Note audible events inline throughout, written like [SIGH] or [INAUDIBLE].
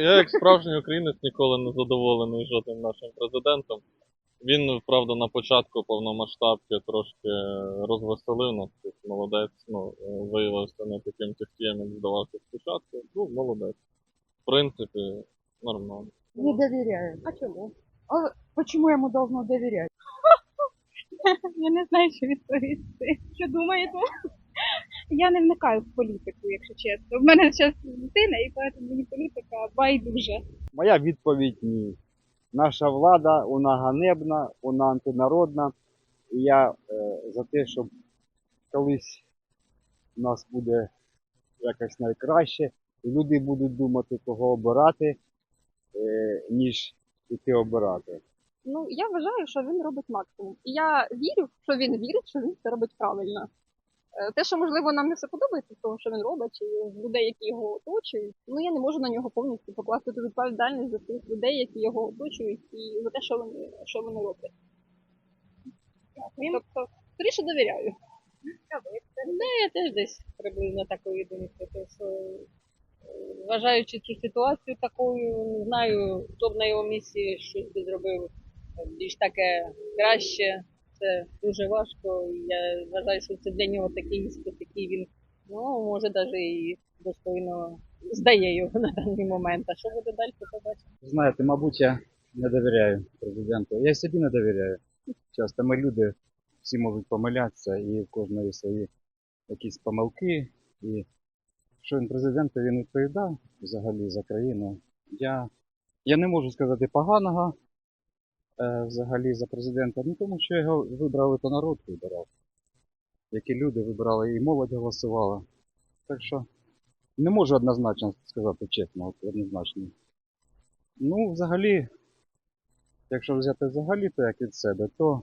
Я як справжній українець ніколи не задоволений жодним нашим президентом. Він, правда, на початку повномасштабки трошки розвеселив нас, тобто молодець, ну, виявився не таким тихтєм, як здавався спочатку. Ну, молодець. В принципі, нормально. Не доверяю. А чому? А почему я ему должна доверять? [LAUGHS] Я не знаю, що відповісти. Що думаєте? Я не вникаю в політику, якщо чесно. В мене зараз дитина, і тому мені політика байдуже. Моя відповідь ні. Наша влада, вона ганебна, вона антинародна. І я е, за те, щоб колись у нас буде якось найкраще, і люди будуть думати, кого обирати, е, ніж іти обирати. Ну, я вважаю, що він робить максимум. І я вірю, що він вірить, що він це робить правильно. Е, Те, що можливо нам не все подобається з того, що він робить, чи людей, які його оточують, ну я не можу на нього повністю покласти ту відповідальність за тих людей, які його оточують, і за те, що вони, що вони роблять. Тобто, скоріше довіряю. Да, я теж десь приблизно такої думки. Тому що, е, вважаючи цю ситуацію такою, не знаю, хто б на його місці щось би зробив е, більш таке краще. Це дуже важко. Я вважаю, що це для нього такий іспит, який він, ну, може, навіть і достойно здає його [LAUGHS] на даний момент. А що буде далі, побачимо. Знаєте, мабуть, я не довіряю президенту. Я собі не довіряю. Часто ми люди всі можуть помилятися, і в кожної свої якісь помилки. І що він президент, він відповідав взагалі за країну. Я, я не можу сказати поганого взагалі за президента, ну тому що його вибрали, то народ вибирав. Які люди вибрали, і молодь голосувала. Так що не можу однозначно сказати чесно, однозначно. Ну, взагалі, якщо взяти взагалі, то як від себе, то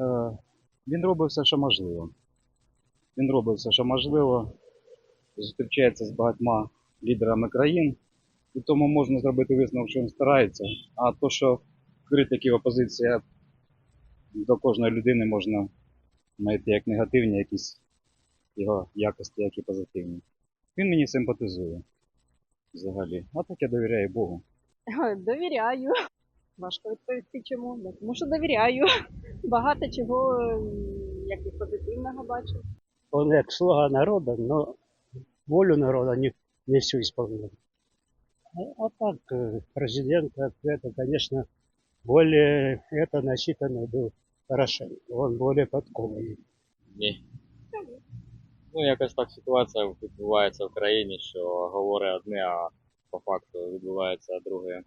е, він робить все, що можливо. Він робить все, що можливо, зустрічається з багатьма лідерами країн, і тому можна зробити висновок, що він старається. А то, що критики опозиція до кожної людини можна знайти як негативні якісь його якості, як і позитивні. Він мені симпатизує взагалі. А так я довіряю Богу. Довіряю. Важко відповісти чому. Ну, Тому що довіряю. Багато чого як і позитивного бачу. он как слуга народа, но волю народа не, не всю исполняет. А, а так, э, президент, это, конечно, более это насчитанный был Порошенко. Он более подкованный. Ні. Ну, якось так ситуація відбувається в країні, що говорить одне, а по факту відбувається друге.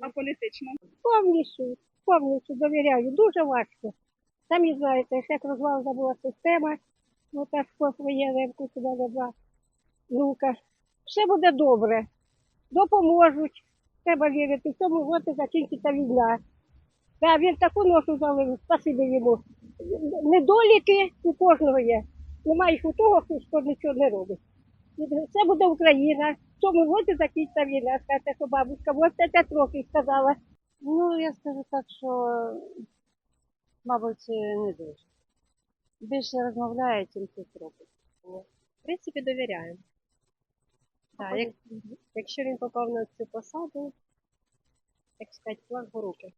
А політично? повністю, повністю довіряю. Дуже важко. Самі знаєте, як розвалена була система, ну так поствоєнна туди нема. Ну-ка, все буде добре. Допоможуть. Треба вірити. В цьому році закінчиться війна. Та він таку ношу залив, спасибі йому. Недоліки у кожного є. Немає їх у того, хто нічого не робить. Це буде Україна. В цьому році закінчиться війна. Скажете, що бабушка, ось це років сказала. Ну, я скажу так, що, мабуть, не дуже. Більше розмовляє, чим щось робить. В принципі, довіряю. Так, як, якщо він попав на цю посаду, так сказати, флаг руки.